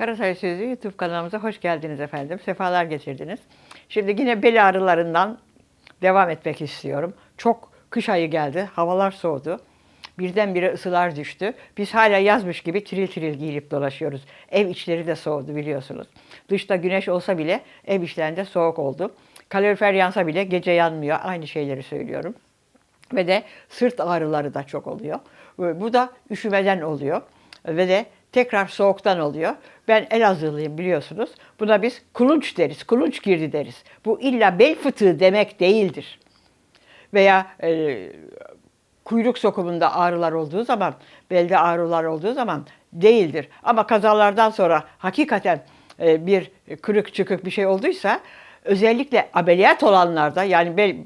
Karatay Sözü YouTube kanalımıza hoş geldiniz efendim. Sefalar getirdiniz. Şimdi yine bel ağrılarından devam etmek istiyorum. Çok kış ayı geldi, havalar soğudu. Birdenbire ısılar düştü. Biz hala yazmış gibi tiril tiril giyinip dolaşıyoruz. Ev içleri de soğudu biliyorsunuz. Dışta güneş olsa bile ev içlerinde soğuk oldu. Kalorifer yansa bile gece yanmıyor. Aynı şeyleri söylüyorum. Ve de sırt ağrıları da çok oluyor. Bu da üşümeden oluyor. Ve de tekrar soğuktan oluyor. Ben Elazığlıyım biliyorsunuz. Buna biz kulunç deriz, kulunç girdi deriz. Bu illa bel fıtığı demek değildir. Veya e, kuyruk sokumunda ağrılar olduğu zaman, belde ağrılar olduğu zaman değildir. Ama kazalardan sonra hakikaten e, bir kırık çıkık bir şey olduysa özellikle ameliyat olanlarda yani bel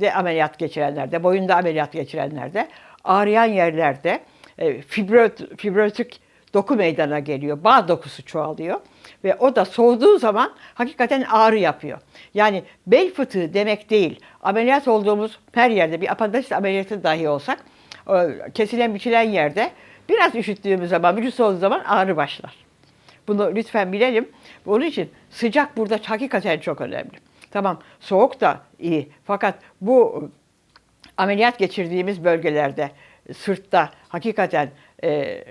de ameliyat geçirenlerde, boyunda ameliyat geçirenlerde, ağrıyan yerlerde e, fibrot, fibrotik doku meydana geliyor. Bağ dokusu çoğalıyor ve o da soğuduğu zaman hakikaten ağrı yapıyor. Yani bel fıtığı demek değil. Ameliyat olduğumuz her yerde bir apandisit ameliyatı dahi olsak o kesilen biçilen yerde biraz üşüttüğümüz zaman, vücut soğuduğu zaman ağrı başlar. Bunu lütfen bilelim. Onun için sıcak burada hakikaten çok önemli. Tamam soğuk da iyi fakat bu ameliyat geçirdiğimiz bölgelerde, sırtta hakikaten e,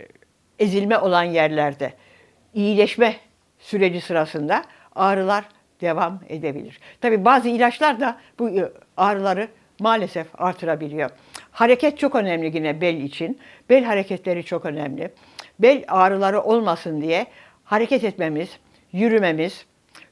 ezilme olan yerlerde iyileşme süreci sırasında ağrılar devam edebilir. Tabi bazı ilaçlar da bu e, ağrıları maalesef artırabiliyor. Hareket çok önemli yine bel için. Bel hareketleri çok önemli. Bel ağrıları olmasın diye hareket etmemiz, yürümemiz,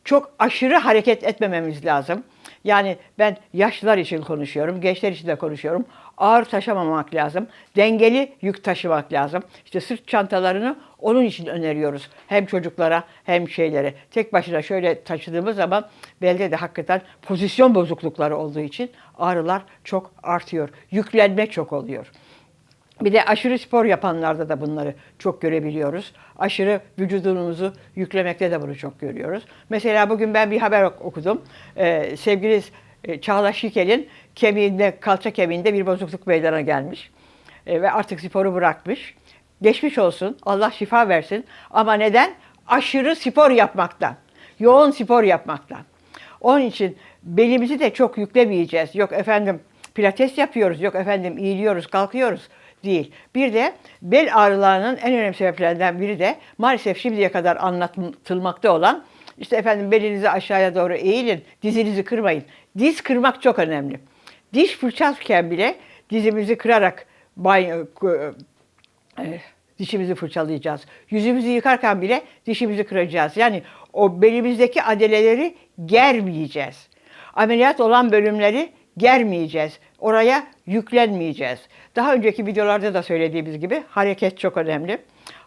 çok aşırı hareket etmememiz lazım. Yani ben yaşlılar için konuşuyorum, gençler için de konuşuyorum. Ağır taşımamak lazım. Dengeli yük taşımak lazım. İşte sırt çantalarını onun için öneriyoruz. Hem çocuklara hem şeylere. Tek başına şöyle taşıdığımız zaman belde de hakikaten pozisyon bozuklukları olduğu için ağrılar çok artıyor. Yüklenme çok oluyor. Bir de aşırı spor yapanlarda da bunları çok görebiliyoruz. Aşırı vücudumuzu yüklemekte de bunu çok görüyoruz. Mesela bugün ben bir haber okudum. Ee, sevgili e, Çağla Şikel'in kemiğinde, kalça kemiğinde bir bozukluk meydana gelmiş. Ee, ve artık sporu bırakmış. Geçmiş olsun, Allah şifa versin. Ama neden? Aşırı spor yapmaktan, yoğun spor yapmaktan. Onun için belimizi de çok yüklemeyeceğiz. Yok efendim pilates yapıyoruz, yok efendim iyiliyoruz, kalkıyoruz değil. Bir de bel ağrılarının en önemli sebeplerinden biri de maalesef şimdiye kadar anlatılmakta olan işte efendim belinizi aşağıya doğru eğilin, dizinizi kırmayın. Diz kırmak çok önemli. Diş fırçarken bile dizimizi kırarak banyo, e, dişimizi fırçalayacağız. Yüzümüzü yıkarken bile dişimizi kıracağız. Yani o belimizdeki adeleleri germeyeceğiz. Ameliyat olan bölümleri germeyeceğiz. Oraya yüklenmeyeceğiz. Daha önceki videolarda da söylediğimiz gibi hareket çok önemli.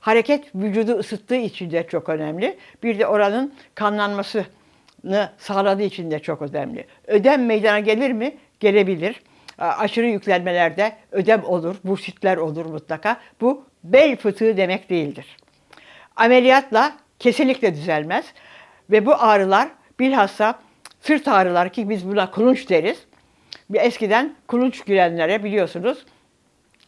Hareket vücudu ısıttığı için de çok önemli. Bir de oranın kanlanmasını sağladığı için de çok önemli. Ödem meydana gelir mi? Gelebilir. Aşırı yüklenmelerde ödem olur, bursitler olur mutlaka. Bu bel fıtığı demek değildir. Ameliyatla kesinlikle düzelmez. Ve bu ağrılar bilhassa sırt ağrıları ki biz buna kulunç deriz. Bir eskiden kulunç girenlere biliyorsunuz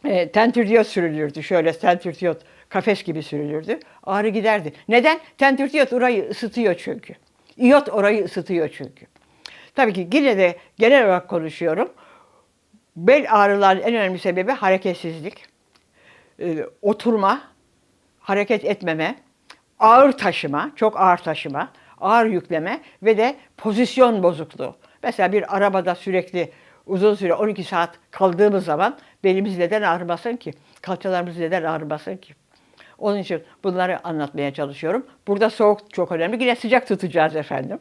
e, tentürdiyot sürülürdü. Şöyle tentürdiyot kafes gibi sürülürdü. Ağrı giderdi. Neden? Tentürdiyot orayı ısıtıyor çünkü. İyot orayı ısıtıyor çünkü. Tabii ki yine de genel olarak konuşuyorum. Bel ağrılarının en önemli sebebi hareketsizlik, e, oturma, hareket etmeme, ağır taşıma, çok ağır taşıma, ağır yükleme ve de pozisyon bozukluğu. Mesela bir arabada sürekli uzun süre 12 saat kaldığımız zaman belimiz neden ağrımasın ki? Kalçalarımız neden ağrımasın ki? Onun için bunları anlatmaya çalışıyorum. Burada soğuk çok önemli. Yine sıcak tutacağız efendim.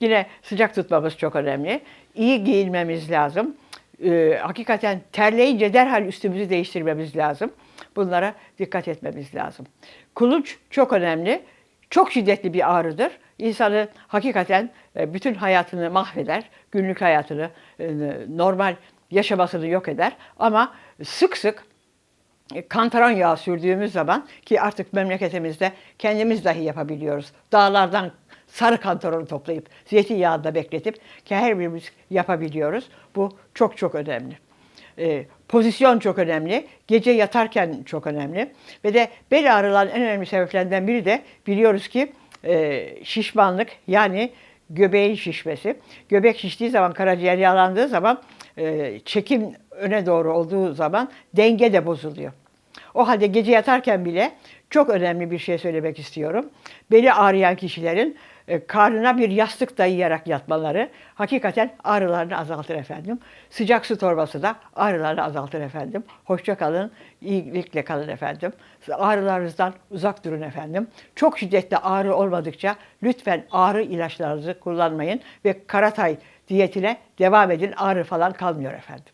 Yine sıcak tutmamız çok önemli. İyi giyinmemiz lazım. Ee, hakikaten terleyince derhal üstümüzü değiştirmemiz lazım. Bunlara dikkat etmemiz lazım. Kulunç çok önemli. Çok şiddetli bir ağrıdır. İnsanı hakikaten e, bütün hayatını mahveder. Günlük hayatını, e, normal yaşamasını yok eder. Ama sık sık e, kantaron yağı sürdüğümüz zaman ki artık memleketimizde kendimiz dahi yapabiliyoruz. Dağlardan sarı kantaronu toplayıp zeytinyağında bekletip ki her birimiz yapabiliyoruz. Bu çok çok önemli. e, pozisyon çok önemli. Gece yatarken çok önemli. Ve de bel ağrıların en önemli sebeplerinden biri de biliyoruz ki e, şişmanlık yani göbeğin şişmesi. Göbek şiştiği zaman, karaciğer yağlandığı zaman, e, çekim öne doğru olduğu zaman denge de bozuluyor. O halde gece yatarken bile çok önemli bir şey söylemek istiyorum. Beli ağrıyan kişilerin e, karnına bir yastık dayayarak yatmaları hakikaten ağrılarını azaltır efendim. Sıcak su torbası da ağrılarını azaltır efendim. Hoşça kalın, iyilikle kalın efendim. Ağrılarınızdan uzak durun efendim. Çok şiddetli ağrı olmadıkça lütfen ağrı ilaçlarınızı kullanmayın ve karatay diyetine devam edin. Ağrı falan kalmıyor efendim.